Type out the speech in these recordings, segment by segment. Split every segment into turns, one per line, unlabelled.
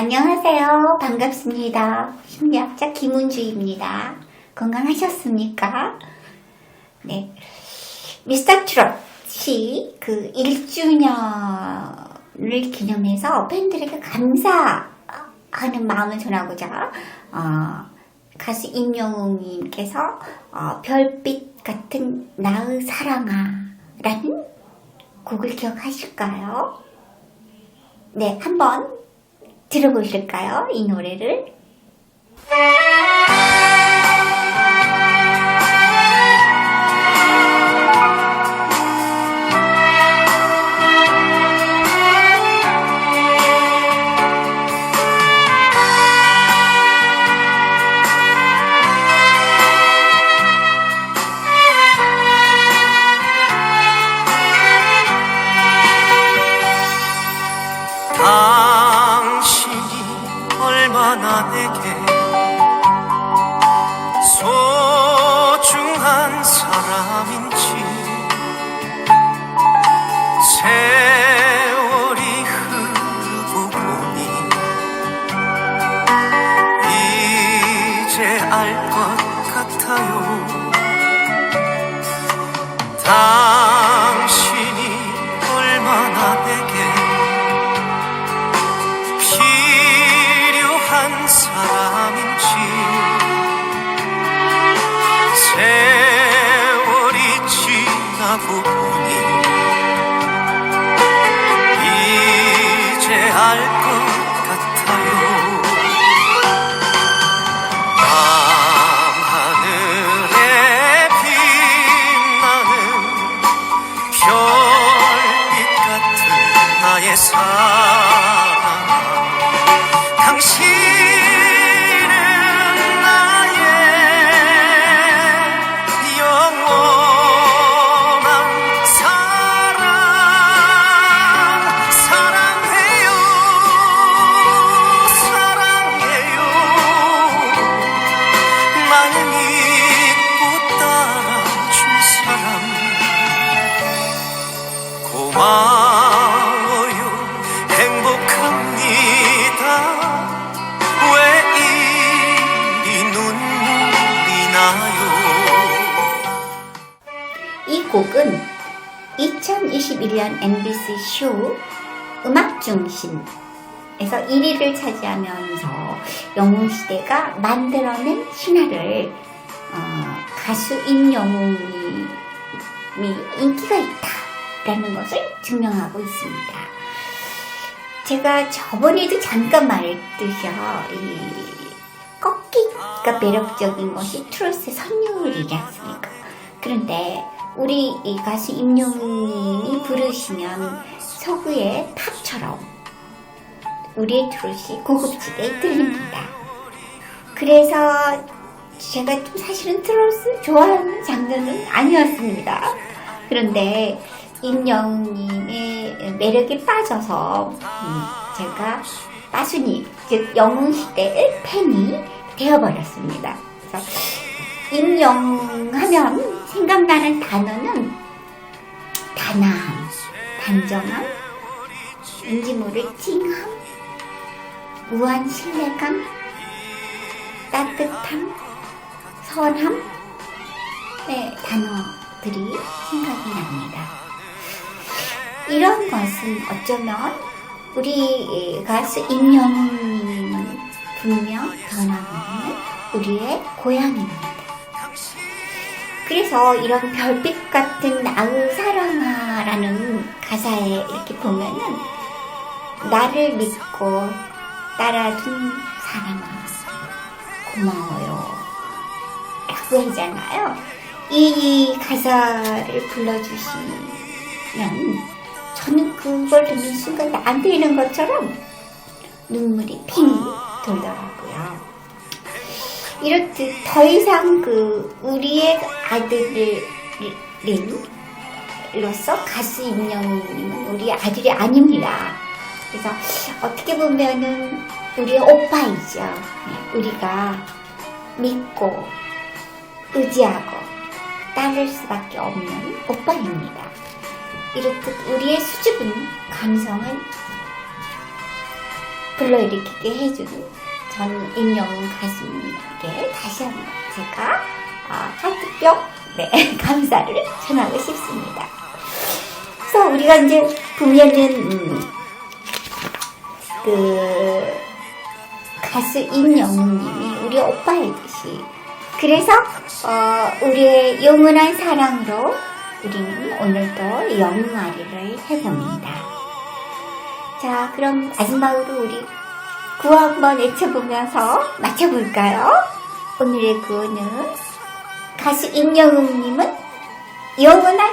안녕하세요. 반갑습니다. 심리학자 김은주입니다. 건강하셨습니까? 네. 미스터 트롯이 그 1주년을 기념해서 팬들에게 감사하는 마음을 전하고자, 어, 가수 임영웅님께서, 어, 별빛 같은 나의 사랑아 라는 곡을 기억하실까요? 네, 한번 들어보실까요? 이 노래를.
얼마 지나 고마워요 행복합니다. 왜 이리 눈물이 나요?
이 곡은 2021년 MBC 쇼 음악 중심에서 1위를 차지하면서 영웅시대가 만들어낸 신화를 어, 가수 임영웅이 인기가 있다 라는 것을 증명하고 있습니다. 제가 저번에도 잠깐 말했듯이요, 이 꺾기가 매력적인 것이 트로스의 선율이지 않습니까? 그런데 우리 이 가수 임영웅님이 부르시면 서구의 팝처럼 우리의 트롯이 고급지게 들립니다. 그래서 제가 좀 사실은 트롯을 좋아하는 장르는 아니었습니다. 그런데 임영웅님의 매력에 빠져서 음, 제가 빠순이 즉 영웅 시대의 팬이 되어버렸습니다. 임영웅 하면 생각나는 단어는 단아함, 단정함, 왠지 모를 찡함, 무한 신뢰감, 따뜻함, 선함, 네, 단어들이 생각이 납니다. 이런 것은 어쩌면 우리 가수 임영웅님은 분명 변함없는 우리의 고향입니다. 그래서 이런 별빛 같은 나의 사랑아라는 가사에 이렇게 보면은 나를 믿고 따라준 사랑아 고마워요 라고 하잖아요 이 가사를 불러주시면 저는 그걸 듣는 순간 나한테 있는 것처럼 눈물이 핑 돌더라고요 이렇듯 더 이상 그 우리의 아들로서 가수 임영웅님은 우리 아들이 아닙니다. 그래서 어떻게 보면은 우리의 오빠이죠. 네, 우리가 믿고 의지하고 따를 수밖에 없는 오빠입니다. 이렇듯 우리의 수줍은 감성을 불러일으키게 해준 전 임영웅 가수님께 다시 한번 제가 아, 하트병 네, 감사를 전하고 싶습니다. 그래서 우리가 이제 보면은 음, 그 가수 임영웅님이 우리 오빠이듯이 그래서 어, 우리의 영원한 사랑으로 우리는 오늘도 영웅아리를 해봅니다. 자, 그럼 마지막으로 우리 구호 한번 외쳐보면서 맞춰볼까요? 오늘의 구호는 가수 임영웅님은 영원한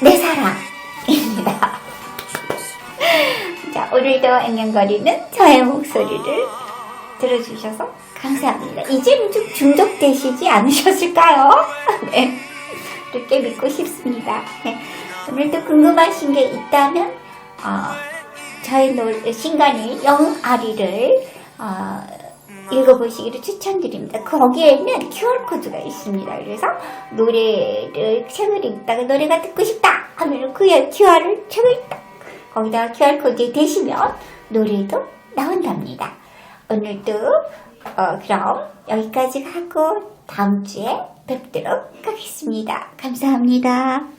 내 사랑입니다. 자, 오늘도 안녕거리는 저의 목소리를 들어주셔서 감사합니다. 이제는 좀 중독되시지 않으셨을까요? 네. 그렇게 믿고 싶습니다. 네. 오늘도 궁금하신 게 있다면, 어, 저의 노, 신간의 영아리를, 어, 읽어보시기를 추천드립니다. 거기에는 QR코드가 있습니다. 그래서 노래를, 책을 읽다가 노래가 듣고 싶다! 하면 그 QR을 책을 딱 거기다가 QR코드에 대시면 노래도 나온답니다. 오늘도 어, 그럼 여기까지 하고 다음 주에 뵙도록 하겠습니다. 감사합니다.